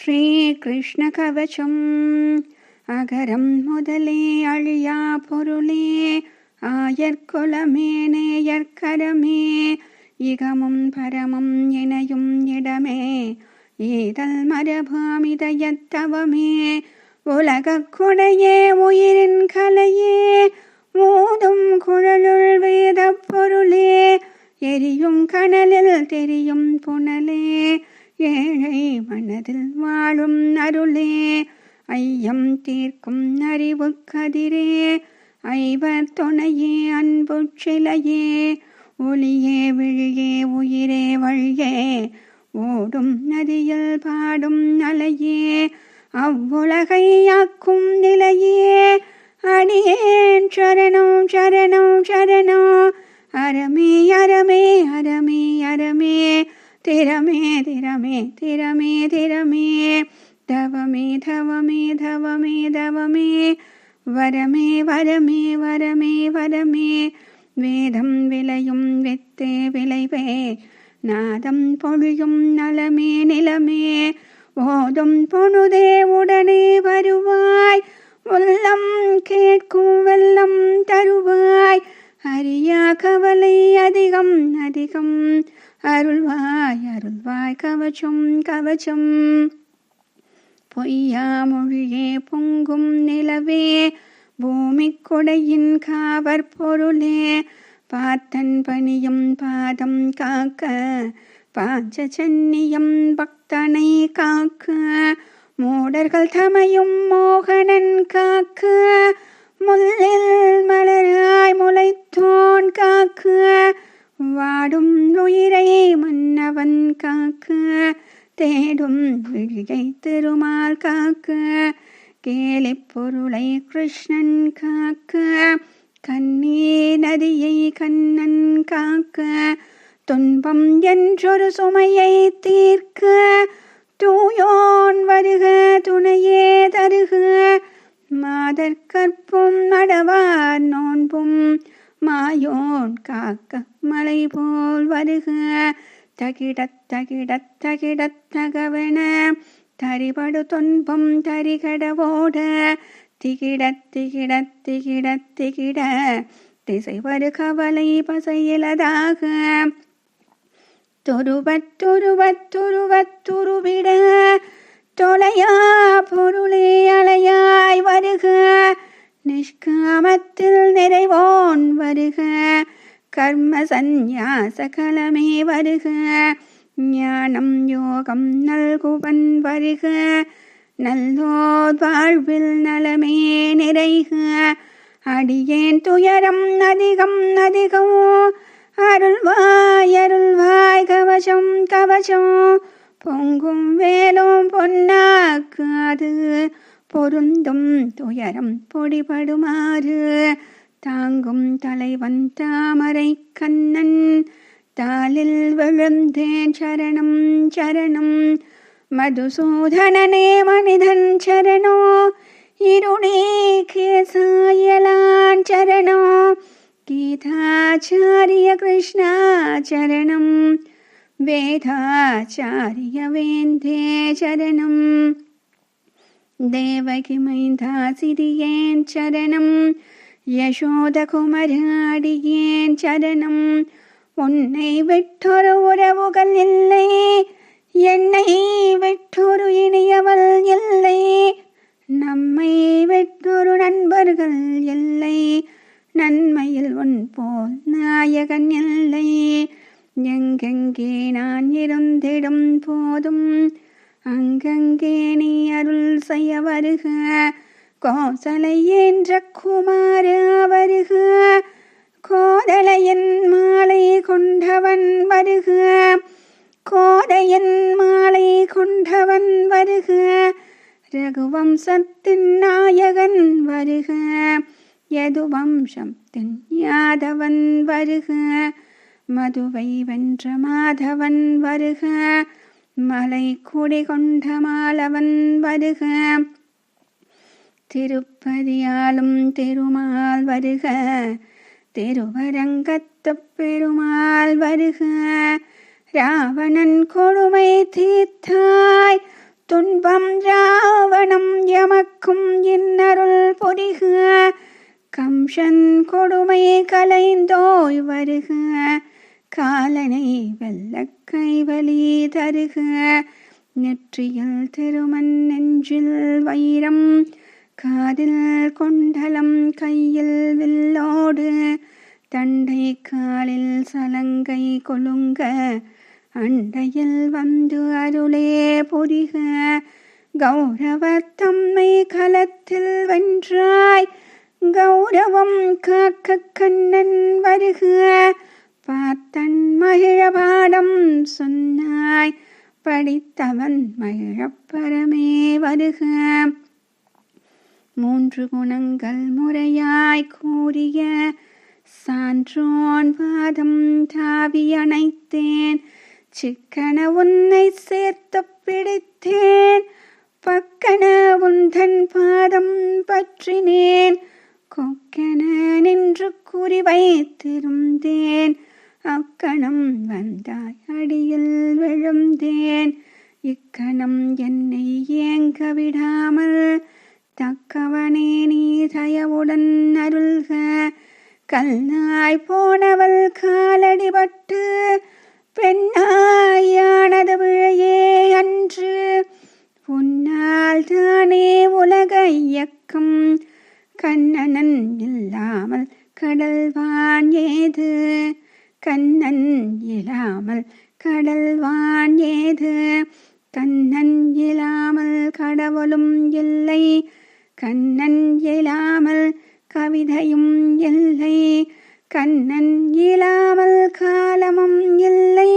ஸ்ரீகிருஷ்ண கவசம் அகரம் முதலே அழியா பொருளே ஆயர்குலமே நேயற்கரமே இகமும் பரமும் இணையும் இடமே ஈதல் மரபாமிதயத்தவமே உலகக் ஒளியே விழியே உயிரே வழியே. ஓடும் நதியில் பாடும் அலையே. அவ்வுலகை ஆக்கும் நிலையே. அடியேன் சரணம் சரணம் சரணம் அறமே அறமே அறமே அறமே. திறமே திறமே திறமே திறமே. தவமே தவமே தவமே தவமே. வரமே வரமே வரமே வரமே. வேதம் விளையும் வித்தே விளைவே. நாதம் பொழியும் நலமே நிலமே. ஓதும் பொழுதே உடனே வருவாய். உள்ளம் கேட்கும் வெள்ளம் தருவாய். அறியா கவலை அதிகம் அதிகம். அருள்வாய் அருள்வாய் கவச்சம் கவச்சம். பொய்யா மொழியே பொங்கும் நிலவே. பூமி கொடையின் காவர் பொருளே பார்த்தன் பணியும் பாதம் காக்க பாஞ்சசன்னியம் பக்தனை காக்க மூடர்கள் தமையும் மோகனன் காக்க முல்லில் மலராய் முளைத்தோன் காக்க வாடும் உயிரை மன்னவன் காக்க தேடும் விழிகை திருமால் காக்க கேலி பொருளை கிருஷ்ணன் காக்க கண்ணீ நதியை கண்ணன் காக்க துன்பம் என்றொரு சுமையை தீர்க்க தூயோன் வருக துணையே தருக மாதர் கற்பும் நடவார் நோன்பும் மாயோன் காக்க மலை போல் வருக தகிடத் தகிடத் தகிடத் தகவன தரிபடு துன்பம் தரிகடவோட திகிட திகிட திகிட திகிட திசைவரு கவலை பசையிலதாக துருவத்துருவத்துருவத்துருவிட தொலையா பொருளே அலையாய் வருக நிஷ்காமத்தில் நிறைவோன் வருக கர்ம சந்நியாச கலமே வருக ஞானம் யோகம் நல்குவன் வருக. நல்லோர் வாழ்வில் நலமே நிறைக. அடியேன் துயரம் அதிகம் அதிகம் அருள்வாய் அருள்வாய் கவசம் கவசம். பொங்கும் வேலும் பொன்னாக்காது பொருந்தும் துயரம் பொடிபடுமாறு. தாங்கும் தலைவன் தாமரை கண்ணன் रणं चरणं मधुसूदनेवरणेखसायला गीताचार्यकृष्णाचरणं वेधाचार्यवेन्ध्ये चरणम् देवके महिन्धासियेन् चरणं यशोदकुमार्याडियेन् चरणम् உன்னை விட்டொரு உறவுகள் இல்லை. என்னை விட்டொரு இனியவள் இல்லை. நம்மை விட்டொரு நண்பர்கள் இல்லை. நன்மையில் உன் போல் நாயகன் இல்லை. எங்கெங்கே நான் இருந்திடும் போதும் அங்கங்கே நீ அருள் செய்ய வருக. கோசலை என்ற குமார வருக கோதலையன் மாலை கொண்டவன் வருக. கோதையன் மாலை கொண்டவன் வருக. ரகுவம்சத்தின் நாயகன் வருக. யதுவம்சத்தின் யாதவன் வருக. மதுவை வென்ற மாதவன் வருக. மலை குடி கொண்ட மாலவன் வருக. திருப்பதியாலும் திருமால் வருக. திருவரங்கத்து பெருமாள் வருக. ராவணன் கொடுமை தீர்த்தாய். துன்பம் ராவணம் எமக்கும் இன்னருள் பொறிக கம்சன் கொடுமை கலைந்தோய் வருக. காலனை வெல்ல கைவலி தருக. நெற்றியில் திருமன் நெஞ்சில் வைரம் காதில் கொண்டலம் கையில் வில்லோடு தண்டை காலில் சலங்கை கொலுங்க அண்டையில் வந்து அருளே பொறிக கௌரவத்தம்மை கலத்தில் வென்றாய் கௌரவம் காக்க கண்ணன் வருக பார்த்தன் மகிழபாடம் சொன்னாய் படித்தவன் மகிழப்பரமே வருக. மூன்று குணங்கள் முறையாய் கூறிய சான்றோன் பாதம் தாவி அணைத்தேன். சிக்கன உன்னை சேர்த்து பிடித்தேன். பக்கன உந்தன் பாதம் பற்றினேன். கொக்கென நின்று குறி வைத்திருந்தேன் அக்கணம் வந்தாய் தயவுடன் அருள்க கல்லாய் போனவள் காலடிபட்டு பெண்ணாயானது விழையே அன்று உன்னால் தானே உலக இயக்கம் கண்ணனன் இல்லாமல் கடல்வான் ஏது கண்ணன் இல்லாமல் கடல்வான் ஏது கண்ணன் இல்லாமல் கடவுளும் இல்லை கண்ணன் இயலாமல் கவிதையும் இல்லை. கண்ணன் இயலாமல் காலமும் இல்லை.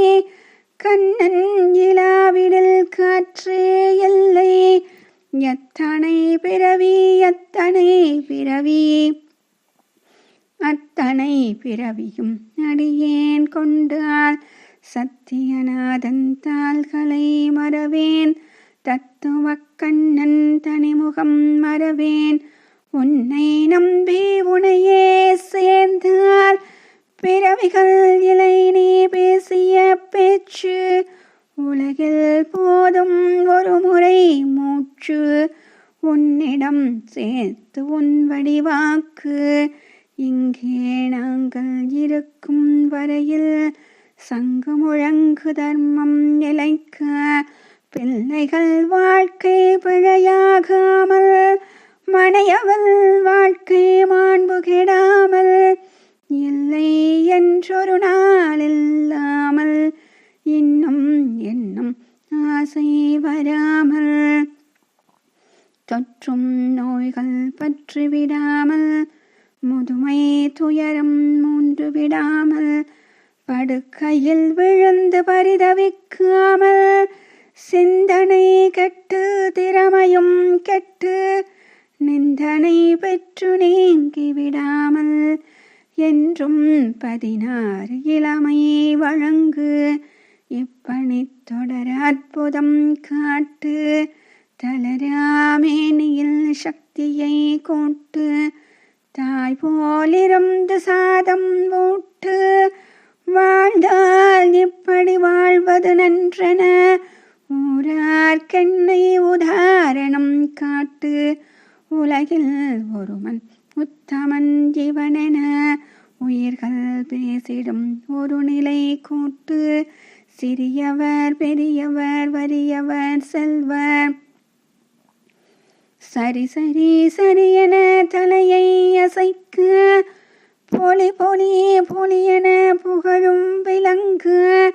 கண்ணன் இலாவிடல் காற்றே இல்லை. எத்தனை பிறவி எத்தனை பிறவி? அத்தனை பிறவியும் அடியேன் கொண்டால் சத்தியநாதன் தாள்களை மறவேன். தத்துவ கண்ணன் தனிமுகம் மறவேன். உன்னை நம்பி உனையே சேர்ந்தால் பிறவிகள் இலை நீ பேசிய பேச்சு. உலகில் போதும் ஒரு முறை மூச்சு. உன்னிடம் சேர்த்து உன் வடிவாக்கு. இங்கே நாங்கள் இருக்கும் வரையில் சங்கு முழங்கு தர்மம் நிலைக்க பிள்ளைகள் வாழ்க்கை பிழையாகாமல் மனையவள் வாழ்க்கை மாண்பு கெடாமல் இல்லை என்றொரு நாள் இல்லாமல் இன்னும் என்னும் ஆசை வராமல் தொற்றும் நோய்கள் பற்றி விடாமல் முதுமை துயரம் மூன்று விடாமல் படுக்கையில் விழுந்து பரிதவிக்காமல் சிந்தனை கெட்டு திறமையும் கெட்டு. நிந்தனை பெற்று நீங்கி விடாமல் என்றும் பதினாறு இளமை வழங்கு. இப்பணி தொடர அற்புதம் காட்டு. தளராமேனியில் சக்தியை கூட்டு. தாய் போலிருந்து சாதம் ஊட்டு. வாழ்ந்தால் இப்படி வாழ்வது நன்றென ஊரார்க்கெண்ணை உதாரணம் காட்டு. உலகில் ஒருவன் உத்தமன் ஜீவனென உயிர்கள் பேசிடும் ஒரு நிலை கூட்டு. சிறியவர் பெரியவர் வறியவர் செல்வர். சரி சரி சரி என தலையை அசைக்க. பொலி பொலி பொலி என புகழும் விலங்கு.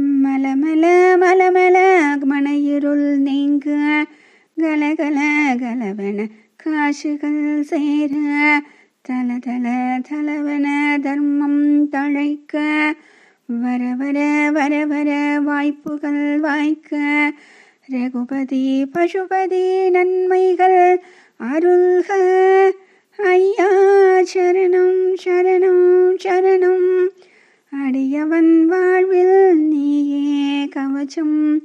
மலமல மலமல மனையிருள் நீங்க. கலகல கலவன காசுகள் சேர. தல தல தலவன தர்மம் தழைக்க. வர வர வர வர வாய்ப்புகள் வாய்க்க. ரகுபதி பசுபதி நன்மைகள் அருள்க. ஐயா சரணம் சரணம் சரணம். கவச்சம்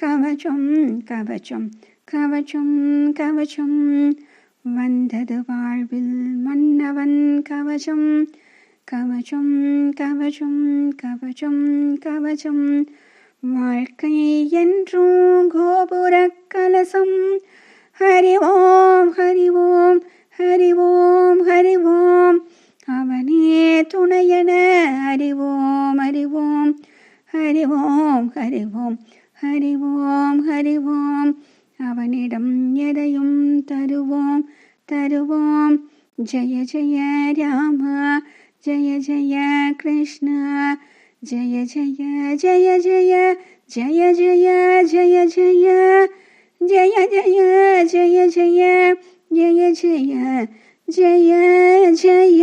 கவச்சம் கவச்சம் கவச்சம் கவச்சம். வந்தது வாழ்வில் மன்னவன் கவச்சம் கவச்சம் கவச்சம் கவச்சம் கவச்சம். வாழ்க்கை என்றும் கோபுர கலசம். ஹரி ஓம் ஹரி ஓம் ஹரி ஓம் ஹரி ஓம் அவனே துணையென அறிவோம் அறிவோம். ஹரி ஓம் ஹரி ஓம் ஹரி ஓம் ஹரி ஓம் அவனிடம் எதையும் தருவோம் தருவோம் ஜெய ஜெய ராம ஜெய ஜெய கிருஷ்ண ஜெய ஜெய ஜெய ஜெய ஜெய ஜெய ஜெய ஜெய ஜெய ஜெய ஜெய ஜெய ஜெய ஜெய ஜெய ஜெய